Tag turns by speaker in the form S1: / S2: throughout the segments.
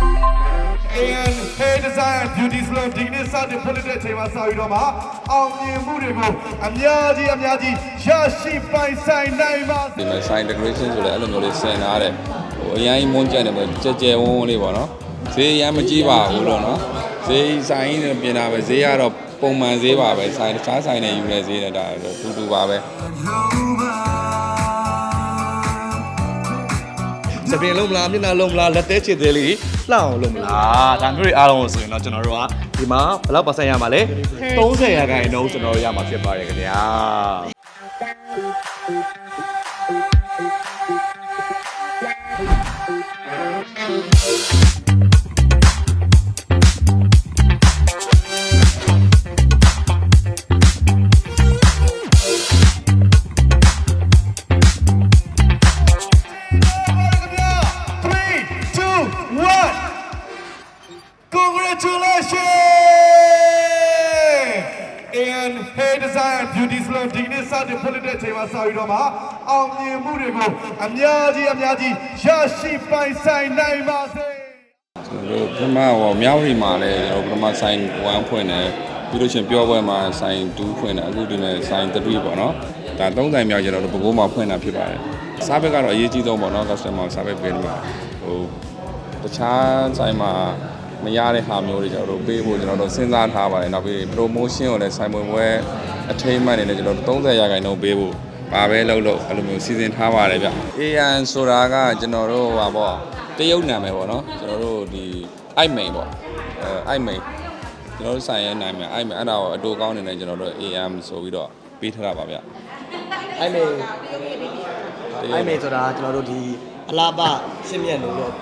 S1: and hair design beauty salon ဒီကနေ့စတင်ဖွင့်လှစ်တဲ့အချိန်မှာစပြီးတော့မှအောင်မြင်မှုတွေကိုအများကြီးအများကြီးရရှိပိုင်ဆိုင်နိုင်ပါစေ
S2: ဒီမှာ sign decoration ဆိုလည်းအဲ့လိုမျိုးလေးဆင်ထားတယ်ဟိုအရင်မွန်းကြက်တယ်ပဲကြက်ကြဲဝန်းဝန်းလေးပေါ့နော်ဈေးအရင်မကြီးပါဘူးလို့နော်ဈေးဆိုင်နဲ့ပြင်တာပဲဈေးကတော့ပုံမှန်ဈေးပါပဲဆိုင်တခြားဆိုင်နဲ့ယူနေဈေးနဲ့ဒါတူတူပါပဲ
S3: စပင်လုံးမလားမျက်နှာလုံးမလားလက်သေးချစ်သေးလေးလှအောင်လုံးမလားဒါမျိုးတွေအားလုံးကိုဆိုရင်တော့ကျွန်တော်တို့ကဒီမှာဘယ်လောက်ပါဆိုင်ရမှာလဲ30ရာခိုင်နှုန်းကျွန်တော်တို့ရမှာဖြစ်ပါတယ်ခင်ဗျာ
S1: And hair design beauty salon ဒီကနေ့စတင်ဖွင့်လှစ်တဲ့အချိန်မှာစပြီးတော့မှအောင်မြင်မှုတွေကိုအများကြီးအများကြီးရရှိပိုင်ဆိုင်နိုင်ပါစေ။
S2: ကျွန်တော်တို့ပထမဟောမြောက်ရီမှာလည်းကျွန်တော်ပထမ sign 1ဖွင့်တယ်ပြီးလို့ရှိရင်ပြောပွဲမှာ sign 2ဖွင့်တယ်အခုဒီနေ့ sign 3ပေါ့နော်ဒါသုံးဆိုင်မြောက်ကျွန်တော်တို့ဘကိုးမှာဖွင့်တာဖြစ်ပါတယ်စားဘက်ကတော့အရေးကြီးဆုံးပေါ့နော် customer စားဘက်ပေးတယ်မှာဟိုတခြားဆိုင်မှာ မရတဲ့ဟာမျိုးတွေကျွန်တော်တို့ပေးဖို့ကျွန်တော်တို့စဉ်းစားထားပါတယ်နောက်ပြီး promotion ကိုလည်းဆိုင်ပွဲပွဲအထိမ်းအမှတ်နေနဲ့ကျွန်တော်တို့30ရာခိုင်နှုန်းပေးဖို့ပါပဲလို့လို့အဲ့လိုမျိုးစီစဉ်ထားပါတယ်ဗျ AN ဆိုတာကကျွန်တော်တို့ဟာပေါ့တရုတ်နာမည်ပေါ့နော်ကျွန်တော်တို့ဒီအိုက်မိန်ပေါ့အဲအိုက်မိန်ကျွန်တော်တို့ဆိုင်ရဲ့နာမည်အိုက်မိန်အဲ့ဒါကိုအတူကောင်းနေတယ်ကျွန်တော်တို့ AM ဆိုပြီးတော့ပေးထားတာပါဗျ
S3: အဲ့မေအဲ့မေဆိုတာကျွန်တော်တို့ဒီအလားပရှင်းမြတ်လို့တော့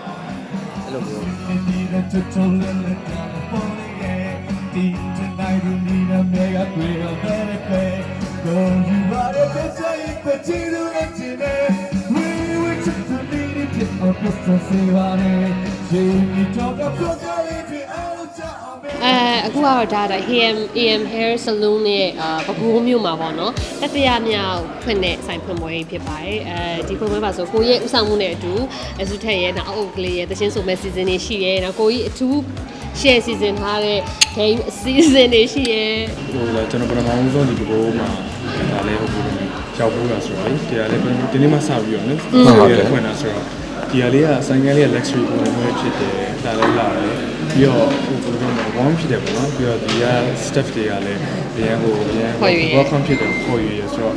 S3: အဲ့လိုမျိုး
S1: need a total little California. Deep tonight, we need a mega grill, better play. Go, you are the best, you put you to it. We were just to need it, get our best to see what it. Jamie, talk up, talk up, if you out of
S4: အဲအခုကတော့ဒါဒါ AM AM Hair Salon ရဲ့အာပဲခူးမြို့မှာပေါ့နော်တတိယမြောက်ဖွင့်တဲ့ဆိုင်ဖွင့်ပွဲကြီးဖြစ်ပါတယ်အဲဒီဖွင့်ပွဲပါဆိုကိုရဲ့ဥဆောင်မှုနဲ့အတူအစုထက်ရဲ့နောက်အုပ်ကလေးရဲ့တချင်းဆိုမဲ့ season တွေရှိရဲနောက်ကိုကြီးအထူး share season ထားတဲ့ game season တွေရှိရဲ
S5: ဟိုလည်းကျွန်တော်ပထမဦးဆုံးဒီဘိုးမှာဒါလည်းဟုတ်ဘူးလေရောက်ဖို့လားဆိုတော့လေတရားလည်းဒီနေ့မှစပြီးတော့နော်ဟုတ်တယ်ဖွင့်တာဆိုတော့ ဒီဟာလေးကဆိုင်ကလေးက luxury ပုံစံမျိုးဖြစ်တယ်ဒါလည်းလာတယ်ပြီးတော့ဟိုဘယ်လိုလဲ warm ဖြစ်တယ်ပေါ့နော်ပြီးတော့ဒီက staff တွေကလည်းအရန်ကိုအရန် welcome ဖြစ်တယ်ခေါ်ယူရဆိုတော့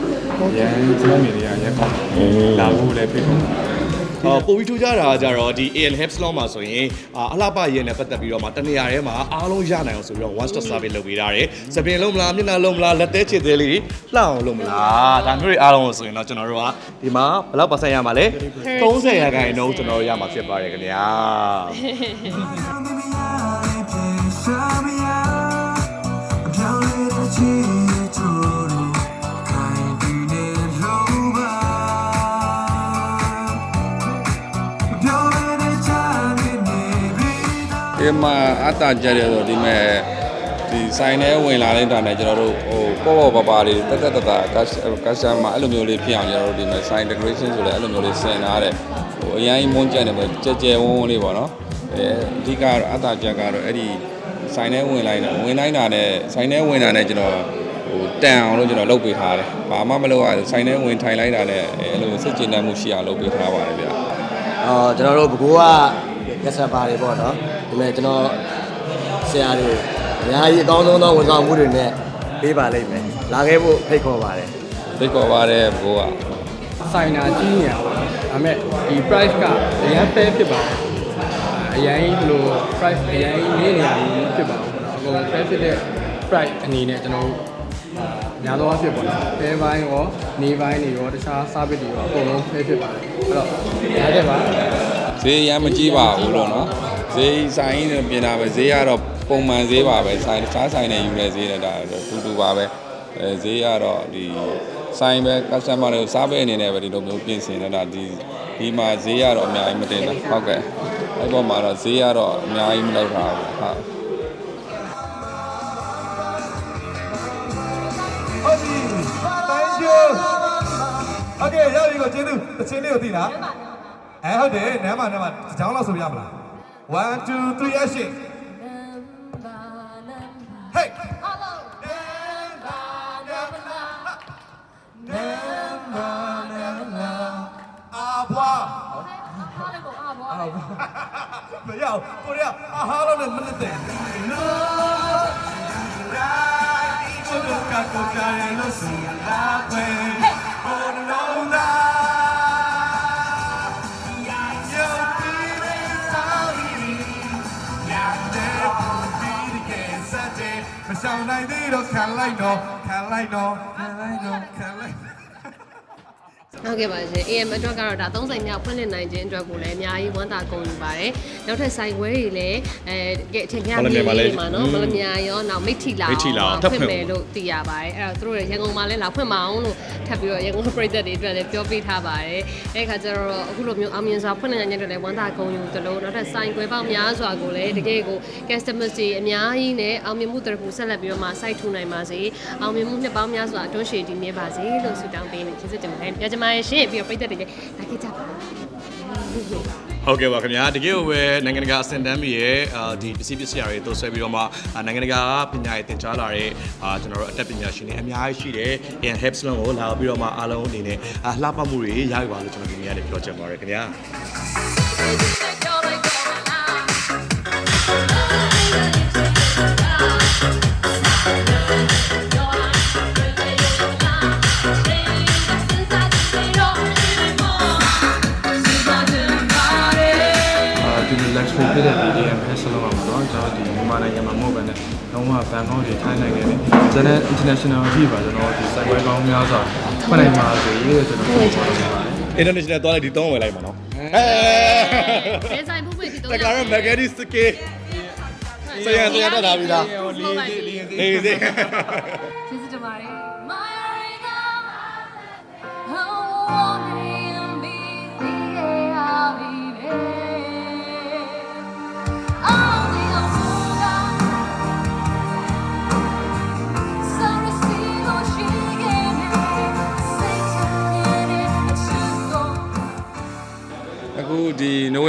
S5: အရန်ကျွန်တော်မြင်နေရရန်ကောင်းတယ်လာဖို့လည်းဖိတ်ခေါ်ပါတယ်
S3: အော် ပိုပြီးထူးခြားတာကကြတော့ဒီ AL Health Salon မှာဆိုရင်အာအလှပရဲနဲ့ပတ်သက်ပြီးတော့မှတနေရာထဲမှာအားလုံးရနိုင်အောင်ဆိုပြီးတော့ one stop service လုပ်ပေးထားတယ်။စပင်လုံးမလားမျက်နှာလုံးမလားလက်သေးချစ်သေးလေးလှအောင်လုံးမလားဒါမျိုးတွေအားလုံးကိုဆိုရင်တော့ကျွန်တော်တို့ကဒီမှာဘယ်လောက်ပါဆိုင်ရမှာလဲ30ရာခိုင်နှုန်းကျွန်တော်တို့ရမှာဖြစ်ပါတယ်ခင်ဗျာ။။
S2: ဒီမှာအတာကြတယ်ဆိုဒီမဲ့ဒီဆိုင်ထဲဝင်လာတဲ့တာနဲ့ကျွန်တော်တို့ဟိုပေါ့ပေါ့ပါပါလေးတက်တက်တတာ customer အဲ့လိုမျိုးလေးဖြစ်အောင်ကျွန်တော်တို့ဒီမဲ့ sign decoration ဆိုလည်းအဲ့လိုမျိုးလေးဆင်ထားတယ်ဟိုအရင်မွန်းကြက်တယ်ပဲကြက်ကြဲဝန်းဝန်းလေးပေါ့နော်အဲအဓိကတော့အတာကြက်ကတော့အဲ့ဒီဆိုင်ထဲဝင်လိုက်တာဝင်လိုက်တာနဲ့ဆိုင်ထဲဝင်တာနဲ့ကျွန်တော်ဟိုတန်အောင်လို့ကျွန်တော်လုပ်ပေးထားတယ်ဘာမှမလုပ်ရဘူးဆိုင်ထဲဝင်ထိုင်လိုက်တာနဲ့အဲ့လိုစိတ်ကျဉ်တတ်မှုရှိအောင်လုပ်ပေးထားပါတယ်ဗျာ
S6: အော်ကျွန်တော်တို့ဘကိုးကရက်ဆက်ပါတွေပေါ့နော်ဒီ မဲ့ကျွန်တော်ဆရာတွေအများကြီးအကောင်းဆုံးသောဝန်ဆောင်မှုတွေနဲ့ပေးပါလိမ့်မယ်လာခဲ့ဖို့ဖိတ်ခေါ်ပါတယ်
S2: သိတ်ခေါ်ပါတယ်ဘိုးက
S7: ဆိုင်နာကြီးနေရပါတော့ဒါပေမဲ့ဒီ price ကအရင် fair ဖြစ်ပါတယ်အရင်ဘလို့ price အရင်နေနေရကြီးဖြစ်ပါဘူးအကုန် fair ဖြစ်တဲ့ price အနေနဲ့ကျွန်တော်တို့ညာတော့ဖြစ်ပါတော့ fair ဘိုင်းရောနေဘိုင်းတွေရောတခြား service တွေရောအကုန်လုံး fair ဖြစ်ပါတယ်အဲ့တော့ဒါကြပါ
S2: ဈေးရမ်းမကြီးပါဘူးလို့နော် ဈေးဆိုင်နဲ့ပြင်တာပဲဈေးကတော့ပုံမှန်ဈေးပါပဲဆိုင်တခြားဆိုင်နဲ့ယူနေဈေးနဲ့ဒါတူတူပါပဲအဲဈေးကတော့ဒီဆိုင်ပဲ customer တွေကိုစားပဲအနေနဲ့ပဲဒီလိုမျိုးပြင်ဆင်နေတာဒီဒီမှာဈေးကတော့အများကြီးမတင်တာဟုတ်ကဲ့အဲ့ပေါ်မှာတော့ဈေးကတော့အများကြီးမလောက်တာဘူးဟုတ်
S1: ဟုတ်ပြီ thank you okay ရပြီကိုကျေးဇူးတချင်းလေးကိုသိလားအဲဟုတ်တယ်နမ်းမနမ်းမတစ်ချောင်းလောက်ဆိုရမလား one two three action hey အာဘွားမရဘူးကိုရီးယားအာဟာလို့လည်းမလက်တဲ့နော်ချိုးကကိုကြရဲလို့ဆို နိုင်သေးတော့ခံလိုက်တော့ခံလိုက်တော့ခံလိုက်တော့ခံလိုက်
S4: ဟုတ်ကဲ့ပါရှင် AM အတွက်ကတော့ဒါ30မြောက်ဖွင့်လှစ်နိုင်ခြင်းအတွက်ကိုလည်းအများကြီးဝမ်းသာကုန်ယူပါတယ်နောက်ထပ်ဆိုင်ခွဲတွေလည်းအဲတကယ်အထင်ကြီးလေးတွေမှာနော်မလမြာရောနောက်မိထီလာ
S3: မိထီလာအောင်ထပ်ဖွင့်
S4: မယ်လို့သိရပါတယ်အဲ့တော့သူတို့ရန်ကုန်မှာလည်းလာဖွင့်မအောင်လို့ထပ်ပြီးတော့ရန်ကုန်ပြည်သက်တွေအတွက်လည်းပြောပေးထားပါတယ်အဲ့ခါကျတော့အခုလိုမျိုးအောင်မြင်စွာဖွင့်လှစ်နိုင်ခြင်းအတွက်လည်းဝမ်းသာကုန်ယူသလိုနောက်ထပ်ဆိုင်ခွဲပေါင်းများစွာကိုလည်းတကယ်ကို customers တွေအများကြီးနဲ့အောင်မြင်မှုတရဖူဆက်လက်ပြီးတော့မှ site ထူနိုင်ပါစေအောင်မြင်မှုနှစ်ပေါင်းများစွာအတွန်းရှည်တည်နေပါစေလို့ဆုတောင်းပေးနေကျေးဇူးတင်ပါတယ်ပြောချင်ပါတယ်ရှင်ပြီးတော့ပြည်သက်တွေလည်းလာခဲ့ကြပါ
S3: ဟုတ်ကဲ့ပါခင်ဗျာတကယ်ကိုပဲနိုင်ငံတကာအဆင့်တန်းပြီးရဲ့အာဒီပစ္စည်းပစ္စည်းတွေတိုးဆွဲပြီးတော့မှအာနိုင်ငံတကာပညာရေးသင်ကြားလာတဲ့အာကျွန်တော်တို့အတတ်ပညာရှင်တွေအများကြီးရှိတယ် and helps လုံးကိုလာပြီးတော့မှအားလုံးအနေနဲ့အာလှပမှုတွေရယူပါလို့ကျွန်တော်ဒီနေ့ကနေပြောချင်ပါတယ်ခင်ဗျာ
S5: ဖြစ်တဲ့ BDM ပဲဆလုံးအောင်ပေါ့နော်ကျွန်တော်ဒီမြန်မာနိုင်ငံမှာမဟုတ်ဘဲနဲ့လုံးဝဘန်ကောက်တွေထိုင်းနိုင်ငံတွေကျန်တဲ့ international အထိပါကျွန်တော်ဒီ site ဝဲကောင်းများစွာဖွင့်နိုင်ပါစေလို့ကျွန်တော်ပြောချင်ပါတယ်
S3: international သွားလိုက်ဒီ3ဝယ်လိုက်မှာနော်ဟဲ
S4: ဘယ်ဆိုင်ဖို့ဖွင့်ဒီတော့
S3: တကယ်တော့ Magadi Ski ဆရာဆရာတက်လာပြီလား
S4: လေးလေးလေး
S3: လေး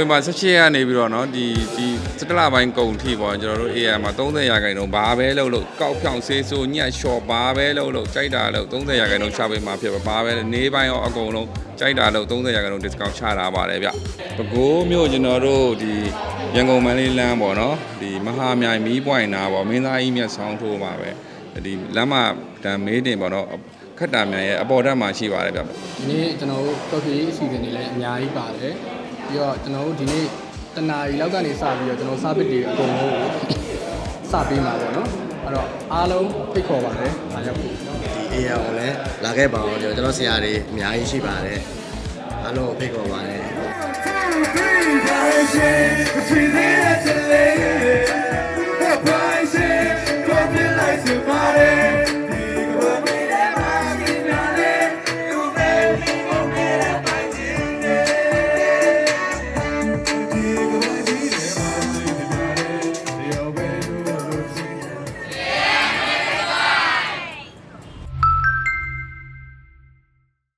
S2: ဝင်ဘာ16ရက်နေပြီးတော့เนาะဒီဒီ17လပိုင်းကုန်ထိပေါ့ကျွန်တော်တို့ AR မှာ30ရာခိုင်နှုန်းဘာပဲလုပ်လို့ကောက်ဖြောင်ဆေးဆိုးညက်လျှော်ဘာပဲလုပ်လို့ကြိုက်တာလို့30ရာခိုင်နှုန်းချပေးမှာဖြစ်ပါဘာပဲလဲနေပိုင်းရောအကုန်လုံးကြိုက်တာလို့30ရာခိုင်နှုန်း discount ချထားပါတယ်ဗျပဲခူးမြို့ကျွန်တော်တို့ဒီရန်ကုန်မန္တလေးလမ်းပေါ့เนาะဒီမဟာမြိုင်မီးပွိုင်နာပေါ့မင်းသားကြီးမြတ်ဆောင်ထိုးပါပဲဒီလမ်းမတန်မေးတင်ပေါ့เนาะခက်တာမြန်ရဲ့အပေါ်ဓာတ်မှာရှိပါတယ်ဗျ
S7: ဒီနေ့ကျွန်တော်တို့ coffee အစီအစဉ်တွေလည်းအများကြီးပါတယ် ပြီးတော့ကျွန်တော်တို့ဒီနေ့တနာရီလောက်ကနေစပြီးတော့ကျွန်တော် service တွေအကုန်လုံးစပေးမှာပေါ့နော်အဲ့တော့အားလုံးဖိတ်ခေါ်ပါတယ်အားရောက်ဖို့
S6: ဒီ AR ကိုလည်းလာခဲ့ပါအောင်ကျွန်တော်ဆရာတွေအများကြီးရှိပါတယ်အားလုံးကိုဖိတ်ခေါ်ပါတယ်
S1: Between the